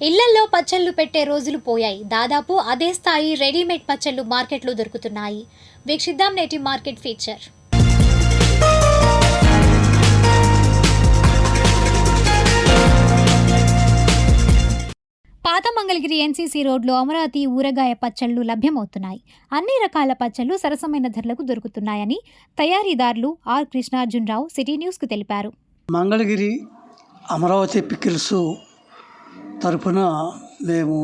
ఇళ్ళల్లో పచ్చళ్ళు పెట్టే రోజులు పోయాయి. దాదాపు అదే స్థాయి రెడీమేడ్ పచ్చళ్ళు మార్కెట్లో దొరుకుతున్నాయి. వీక్షిద్దాం నేటి మార్కెట్ ఫీచర్. పాత మంగళగిరి ఎన్సీసీ రోడ్లో అమరావతి ఊరగాయ పచ్చళ్ళు లభ్యమవుతున్నాయి. అన్ని రకాల పచ్చళ్ళు సరసమైన ధరలకు దొరుకుతున్నాయని తయారీదారులు ఆర్ కృష్ణార్జునరావు సిటీ న్యూస్కు తెలిపారు. మంగళగిరి అమరావతి పికిల్స్ తరపున మేము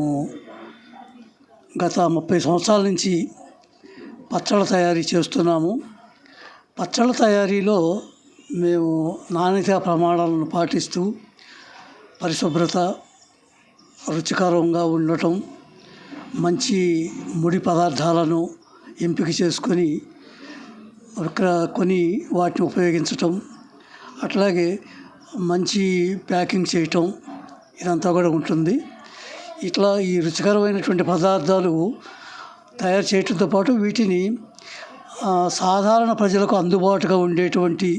గత ముప్పై సంవత్సరాల నుంచి పచ్చళ్ళ తయారీ చేస్తున్నాము. పచ్చళ్ళ తయారీలో మేము నాణ్యత ప్రమాణాలను పాటిస్తూ పరిశుభ్రత రుచికరంగా ఉండటం మంచి ముడి పదార్థాలను ఎంపిక చేసుకొని కొని వాటిని ఉపయోగించటం అట్లాగే మంచి ప్యాకింగ్ చేయటం ఇదంతా కూడా ఉంటుంది. ఇట్లా ఈ రుచికరమైనటువంటి పదార్థాలు తయారు చేయటంతో పాటు వీటిని సాధారణ ప్రజలకు అందుబాటుగా ఉండేటువంటి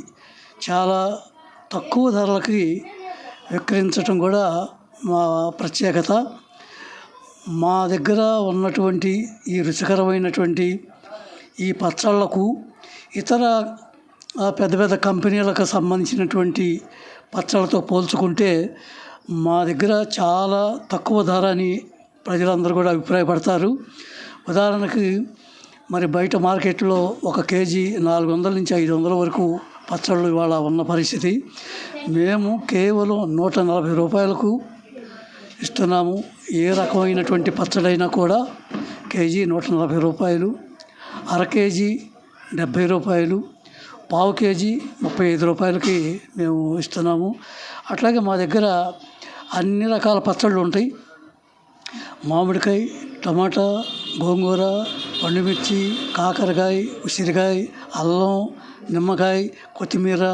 చాలా తక్కువ ధరలకి విక్రయించటం కూడా మా ప్రత్యేకత. మా దగ్గర ఉన్నటువంటి ఈ రుచికరమైనటువంటి ఈ పచ్చళ్ళకు ఇతర పెద్ద పెద్ద కంపెనీలకు సంబంధించినటువంటి పచ్చళ్ళతో పోల్చుకుంటే మా దగ్గర చాలా తక్కువ ధర అని ప్రజలందరూ కూడా అభిప్రాయపడతారు. ఉదాహరణకి మరి బయట మార్కెట్లో ఒక కేజీ నాలుగు వందల నుంచి ఐదు వందల వరకు పచ్చళ్ళు ఇవాళ ఉన్న పరిస్థితి. మేము కేవలం నూట నలభై రూపాయలకు ఇస్తున్నాము. ఏ రకమైనటువంటి పచ్చడైనా కూడా కేజీ నూట నలభై రూపాయలు అర కేజీ డెబ్భై రూపాయలు పావు కేజీ ముప్పై ఐదు రూపాయలకి మేము ఇస్తున్నాము. అట్లాగే మా దగ్గర అన్ని రకాల పచ్చళ్ళు ఉంటాయి. మామిడికాయ టమాటా గోంగూర పండుమిర్చి కాకరకాయ ఉసిరికాయ అల్లం నిమ్మకాయ కొత్తిమీర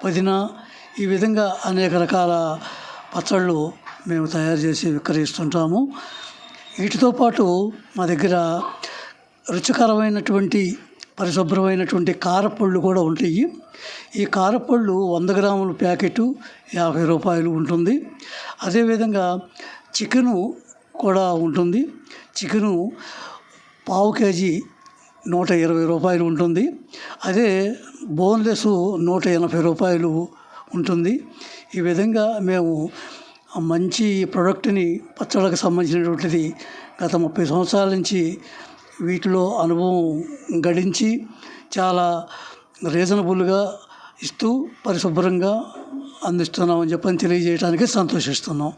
పుదీనా ఈ విధంగా అనేక రకాల పచ్చళ్ళు మేము తయారు చేసి విక్రయిస్తుంటాము. వీటితో పాటు మా దగ్గర రుచికరమైనటువంటి పరిశుభ్రమైనటువంటి కారపళ్ళు కూడా ఉంటాయి. ఈ కారపళ్ళు వంద గ్రాముల ప్యాకెట్ యాభై రూపాయలు ఉంటుంది. అదేవిధంగా చికెను కూడా ఉంటుంది. చికెను పావు కేజీ నూట ఇరవై రూపాయలు ఉంటుంది. అదే బోన్లెస్ నూట ఎనభై రూపాయలు ఉంటుంది. ఈ విధంగా మేము మంచి ప్రోడక్ట్ని పచ్చళ్ళకు సంబంధించినటువంటిది గత ముప్పై సంవత్సరాల నుంచి వీటిలో అనుభవం గడించి చాలా రీజనబుల్గా ఇస్తూ పరిశుభ్రంగా అందిస్తున్నామని చెప్పని తెలియజేయటానికి సంతోషిస్తున్నాం.